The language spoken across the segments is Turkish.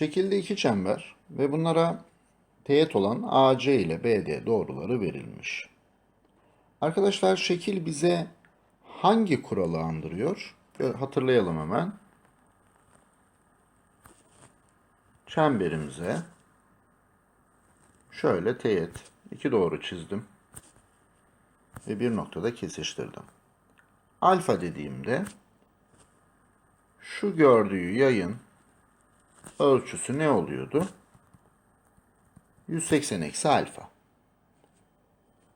Şekilde iki çember ve bunlara teğet olan AC ile BD doğruları verilmiş. Arkadaşlar şekil bize hangi kuralı andırıyor? Hatırlayalım hemen. Çemberimize şöyle teğet iki doğru çizdim ve bir noktada kesiştirdim. Alfa dediğimde şu gördüğü yayın ölçüsü ne oluyordu? 180 eksi alfa.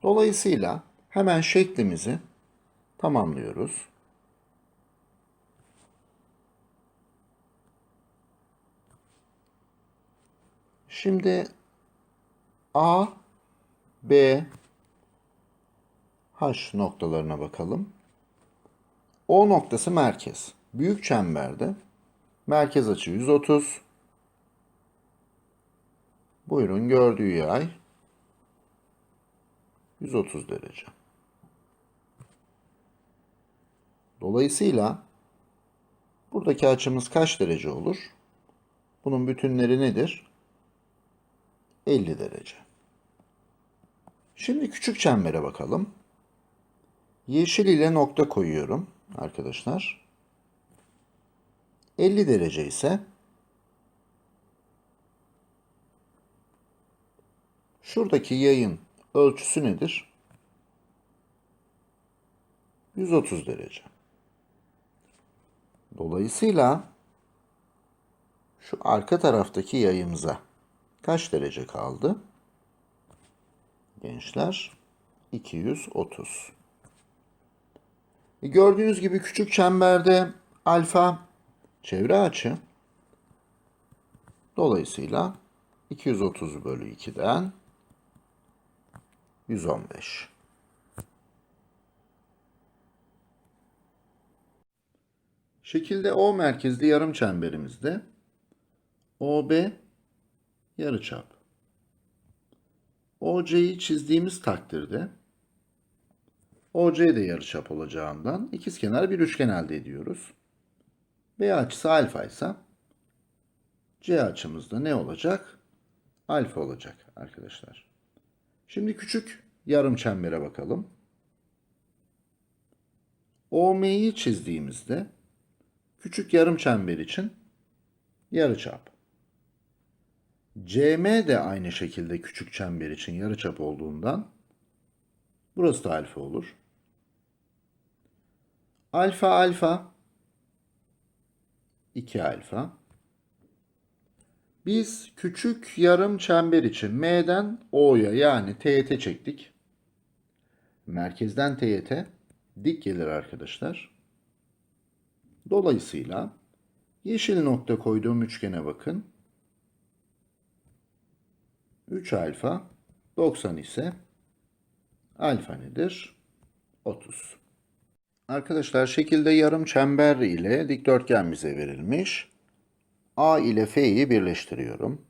Dolayısıyla hemen şeklimizi tamamlıyoruz. Şimdi A, B, H noktalarına bakalım. O noktası merkez. Büyük çemberde merkez açı 130. Buyurun gördüğü yay 130 derece. Dolayısıyla buradaki açımız kaç derece olur? Bunun bütünleri nedir? 50 derece. Şimdi küçük çembere bakalım. Yeşil ile nokta koyuyorum arkadaşlar. 50 derece ise şuradaki yayın ölçüsü nedir? 130 derece. Dolayısıyla şu arka taraftaki yayımıza kaç derece kaldı? Gençler 230. E, Gördüğünüz gibi küçük çemberde alfa çevre açı. Dolayısıyla 230 bölü 2'den 115. Şekilde O merkezli yarım çemberimizde OB yarıçap. OC'yi çizdiğimiz takdirde OC de yarıçap olacağından ikizkenar bir üçgen elde ediyoruz. B açısı alfa ise C açımız da ne olacak? Alfa olacak arkadaşlar. Şimdi küçük yarım çembere bakalım. OM'yi çizdiğimizde küçük yarım çember için yarıçap. CM de aynı şekilde küçük çember için yarıçap olduğundan burası da alfa olur. Alfa alfa 2 alfa. Biz küçük yarım çember için M'den O'ya yani teğete çektik. Merkezden teğete dik gelir arkadaşlar. Dolayısıyla yeşil nokta koyduğum üçgene bakın. 3 alfa 90 ise alfa nedir? 30. Arkadaşlar şekilde yarım çember ile dikdörtgen bize verilmiş. A ile F'yi birleştiriyorum.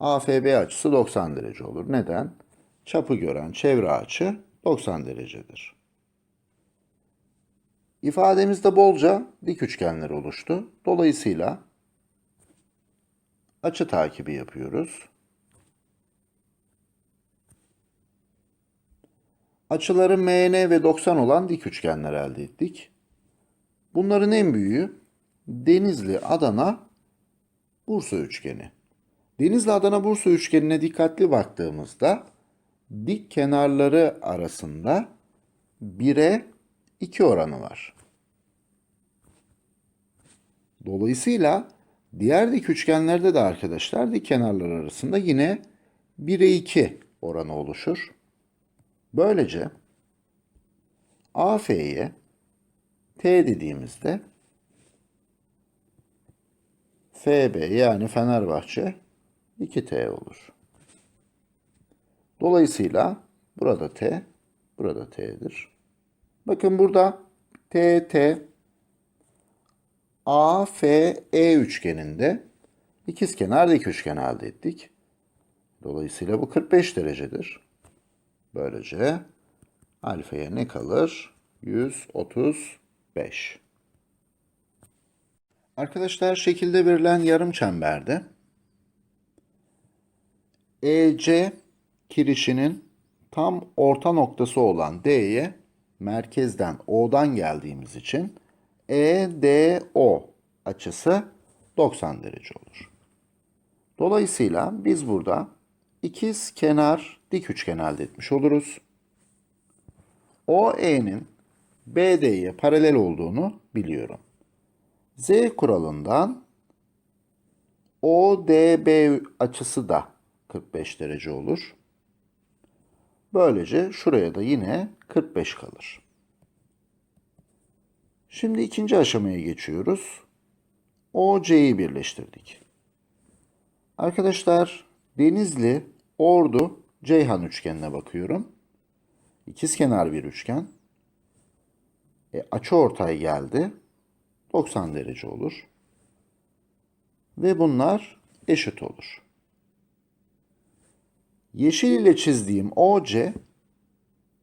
AFB açısı 90 derece olur. Neden? Çapı gören çevre açı 90 derecedir. İfademizde bolca dik üçgenler oluştu. Dolayısıyla açı takibi yapıyoruz. Açıları MN ve 90 olan dik üçgenler elde ettik. Bunların en büyüğü Denizli, Adana, Bursa üçgeni. Denizli, Adana, Bursa üçgenine dikkatli baktığımızda dik kenarları arasında 1'e 2 oranı var. Dolayısıyla diğer dik üçgenlerde de arkadaşlar dik kenarlar arasında yine 1'e 2 oranı oluşur. Böylece AF'ye T dediğimizde FB yani Fenerbahçe 2T olur. Dolayısıyla burada T, burada T'dir. Bakın burada T, T, A, F, E üçgeninde ikizkenar dik üçgen elde ettik. Dolayısıyla bu 45 derecedir. Böylece alfaya ne kalır? 135. Arkadaşlar şekilde verilen yarım çemberde EC kirişinin tam orta noktası olan D'ye merkezden O'dan geldiğimiz için EDO açısı 90 derece olur. Dolayısıyla biz burada ikiz kenar dik üçgen elde etmiş oluruz. OE'nin BD'ye paralel olduğunu biliyorum. Z kuralından ODB açısı da 45 derece olur. Böylece şuraya da yine 45 kalır. Şimdi ikinci aşamaya geçiyoruz. OC'yi birleştirdik. Arkadaşlar Denizli, Ordu, Ceyhan üçgenine bakıyorum. İkizkenar bir üçgen. E, açı ortay geldi. 90 derece olur. Ve bunlar eşit olur. Yeşil ile çizdiğim OC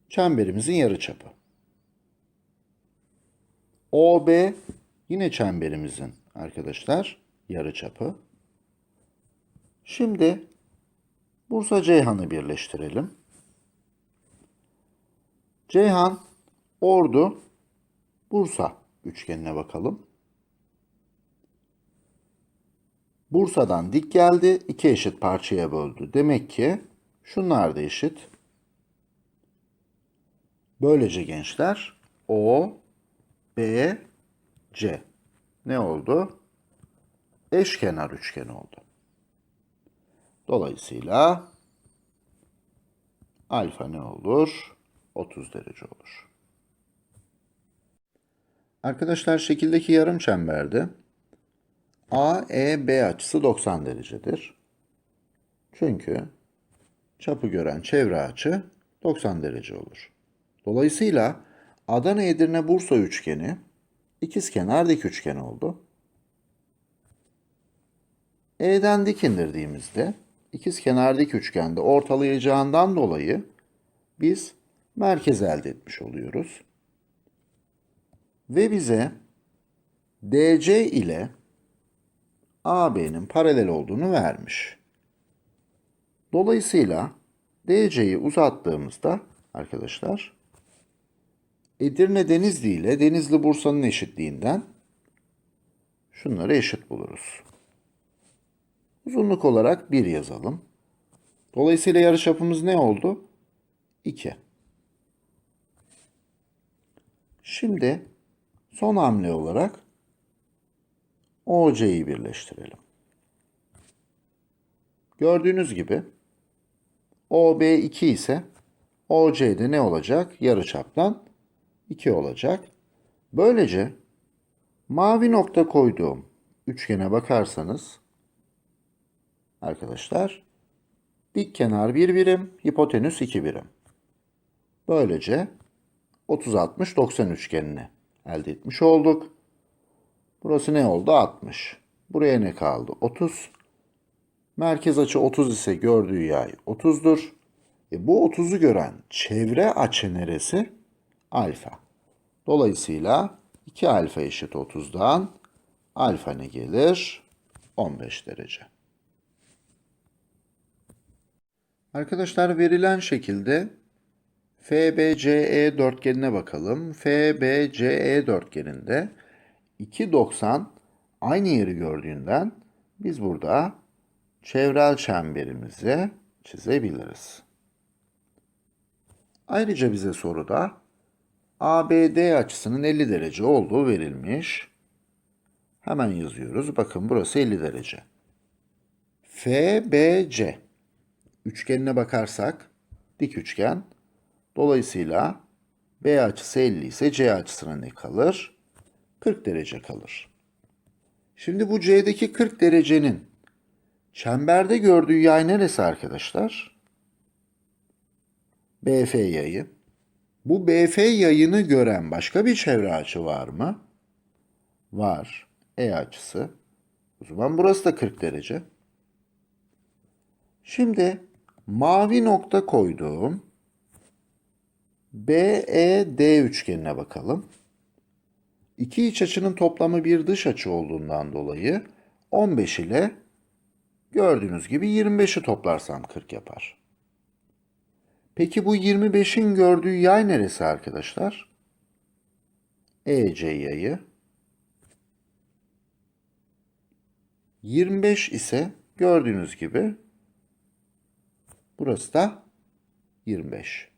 çemberimizin yarıçapı. OB yine çemberimizin arkadaşlar yarıçapı. Şimdi Bursa Ceyhan'ı birleştirelim. Ceyhan, Ordu, Bursa üçgenine bakalım. Bursa'dan dik geldi, iki eşit parçaya böldü. Demek ki şunlar da eşit. Böylece gençler O, B, C ne oldu? Eşkenar üçgen oldu. Dolayısıyla alfa ne olur? 30 derece olur. Arkadaşlar şekildeki yarım çemberde AEB açısı 90 derecedir. Çünkü çapı gören çevre açı 90 derece olur. Dolayısıyla Adana Edirne Bursa üçgeni ikizkenar dik üçgen oldu. E'den dik indirdiğimizde ikizkenar dik üçgende ortalayacağından dolayı biz merkez elde etmiş oluyoruz. Ve bize DC ile AB'nin paralel olduğunu vermiş. Dolayısıyla DC'yi uzattığımızda arkadaşlar Edirne Denizli ile Denizli Bursa'nın eşitliğinden şunları eşit buluruz. Uzunluk olarak 1 yazalım. Dolayısıyla yarıçapımız ne oldu? 2. Şimdi son hamle olarak OC'yi birleştirelim. Gördüğünüz gibi OB 2 ise OC'de ne olacak? Yarıçaptan 2 olacak. Böylece mavi nokta koyduğum üçgene bakarsanız arkadaşlar dik kenar 1 birim, hipotenüs 2 birim. Böylece 30 60 90 üçgenini elde etmiş olduk. Burası ne oldu? 60. Buraya ne kaldı? 30. Merkez açı 30 ise gördüğü yay 30'dur. E bu 30'u gören çevre açı neresi? Alfa. Dolayısıyla 2 alfa eşit 30'dan alfa ne gelir? 15 derece. Arkadaşlar verilen şekilde FBCE dörtgenine bakalım. FBCE dörtgeninde 2.90 aynı yeri gördüğünden biz burada çevrel çemberimizi çizebiliriz. Ayrıca bize soruda ABD açısının 50 derece olduğu verilmiş. Hemen yazıyoruz. Bakın burası 50 derece. FBC üçgenine bakarsak dik üçgen. Dolayısıyla B açısı 50 ise C açısına ne kalır? 40 derece kalır. Şimdi bu C'deki 40 derecenin çemberde gördüğü yay neresi arkadaşlar? BF yayı. Bu BF yayını gören başka bir çevre açı var mı? Var. E açısı. O zaman burası da 40 derece. Şimdi mavi nokta koyduğum BED üçgenine bakalım. İki iç açının toplamı bir dış açı olduğundan dolayı 15 ile gördüğünüz gibi 25'i toplarsam 40 yapar. Peki bu 25'in gördüğü yay neresi arkadaşlar? EC yayı. 25 ise gördüğünüz gibi burası da 25.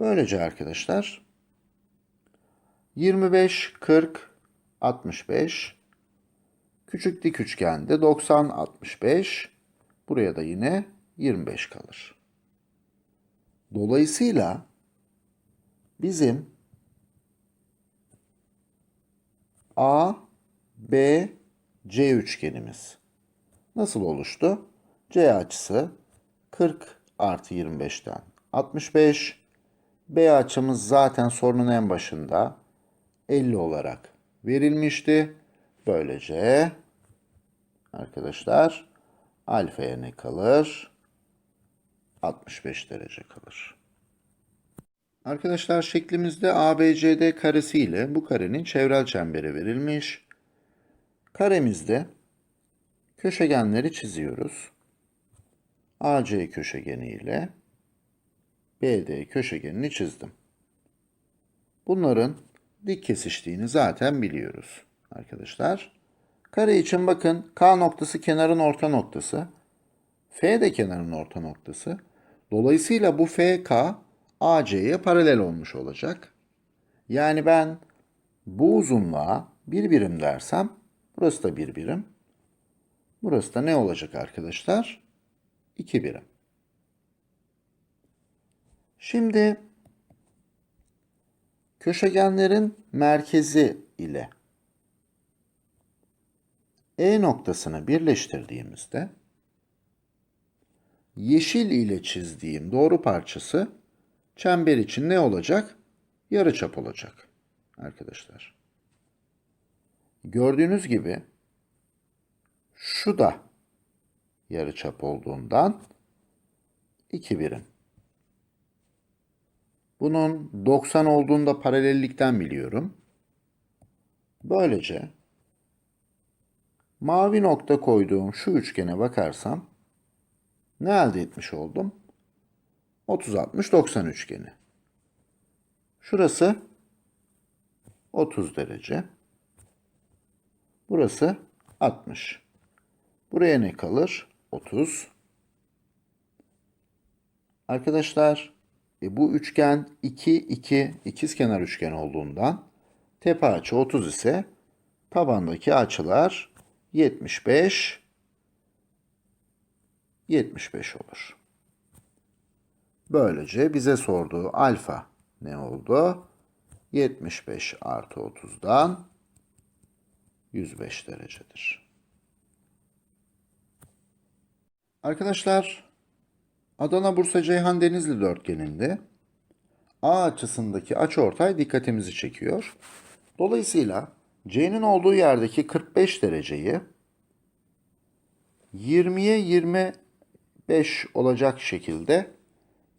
Böylece arkadaşlar 25, 40, 65 küçük dik üçgende 90, 65 buraya da yine 25 kalır. Dolayısıyla bizim A, B, C üçgenimiz nasıl oluştu? C açısı 40 artı 25'ten 65. B açımız zaten sorunun en başında 50 olarak verilmişti. Böylece arkadaşlar alfaya ne kalır? 65 derece kalır. Arkadaşlar şeklimizde ABCD karesi ile bu karenin çevrel çemberi verilmiş. Karemizde köşegenleri çiziyoruz. AC köşegeni ile BD köşegenini çizdim. Bunların dik kesiştiğini zaten biliyoruz arkadaşlar. Kare için bakın K noktası kenarın orta noktası. F de kenarın orta noktası. Dolayısıyla bu FK AC'ye paralel olmuş olacak. Yani ben bu uzunluğa bir birim dersem burası da bir birim. Burası da ne olacak arkadaşlar? 2 birim. Şimdi köşegenlerin merkezi ile E noktasını birleştirdiğimizde yeşil ile çizdiğim doğru parçası çember için ne olacak? Yarıçap olacak arkadaşlar. Gördüğünüz gibi şu da yarıçap olduğundan 2 birim. Bunun 90 olduğunda paralellikten biliyorum. Böylece mavi nokta koyduğum şu üçgene bakarsam ne elde etmiş oldum? 30 60 90 üçgeni. Şurası 30 derece. Burası 60. Buraya ne kalır? 30. Arkadaşlar e, bu üçgen 2 2 ikizkenar üçgen olduğundan tepe açı 30 ise tabandaki açılar 75 75 olur. Böylece bize sorduğu alfa ne oldu? 75 artı 30'dan 105 derecedir. Arkadaşlar Adana Bursa Ceyhan Denizli dörtgeninde A açısındaki açıortay dikkatimizi çekiyor. Dolayısıyla C'nin olduğu yerdeki 45 dereceyi 20'ye 25 olacak şekilde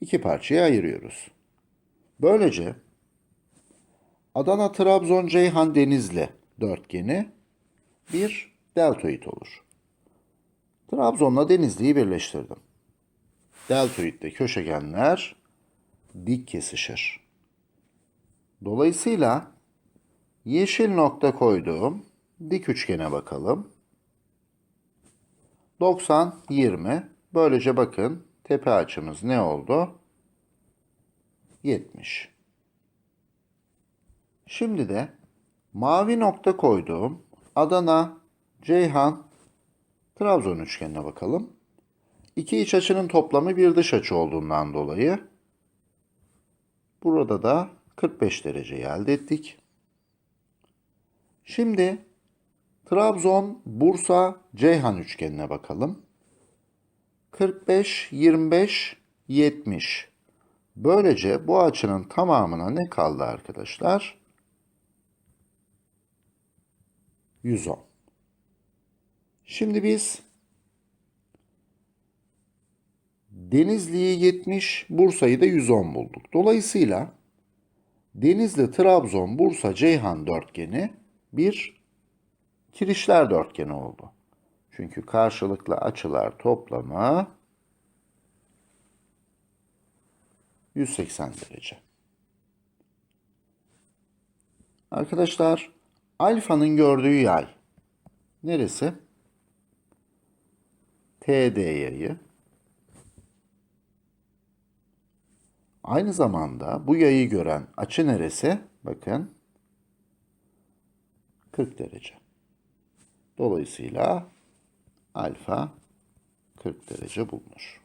iki parçaya ayırıyoruz. Böylece Adana Trabzon Ceyhan Denizli dörtgeni bir deltoid olur. Trabzon'la Denizli'yi birleştirdim. Deltoid'de köşegenler dik kesişir. Dolayısıyla yeşil nokta koyduğum dik üçgene bakalım. 90 20. Böylece bakın tepe açımız ne oldu? 70. Şimdi de mavi nokta koyduğum Adana, Ceyhan, Trabzon üçgenine bakalım. İki iç açının toplamı bir dış açı olduğundan dolayı burada da 45 derece elde ettik. Şimdi Trabzon, Bursa, Ceyhan üçgenine bakalım. 45, 25, 70. Böylece bu açının tamamına ne kaldı arkadaşlar? 110. Şimdi biz Denizli'yi 70, Bursa'yı da 110 bulduk. Dolayısıyla Denizli, Trabzon, Bursa, Ceyhan dörtgeni bir kirişler dörtgeni oldu. Çünkü karşılıklı açılar toplamı 180 derece. Arkadaşlar, alfanın gördüğü yay neresi? TD yayı. Aynı zamanda bu yayı gören açı neresi? Bakın 40 derece. Dolayısıyla alfa 40 derece bulunur.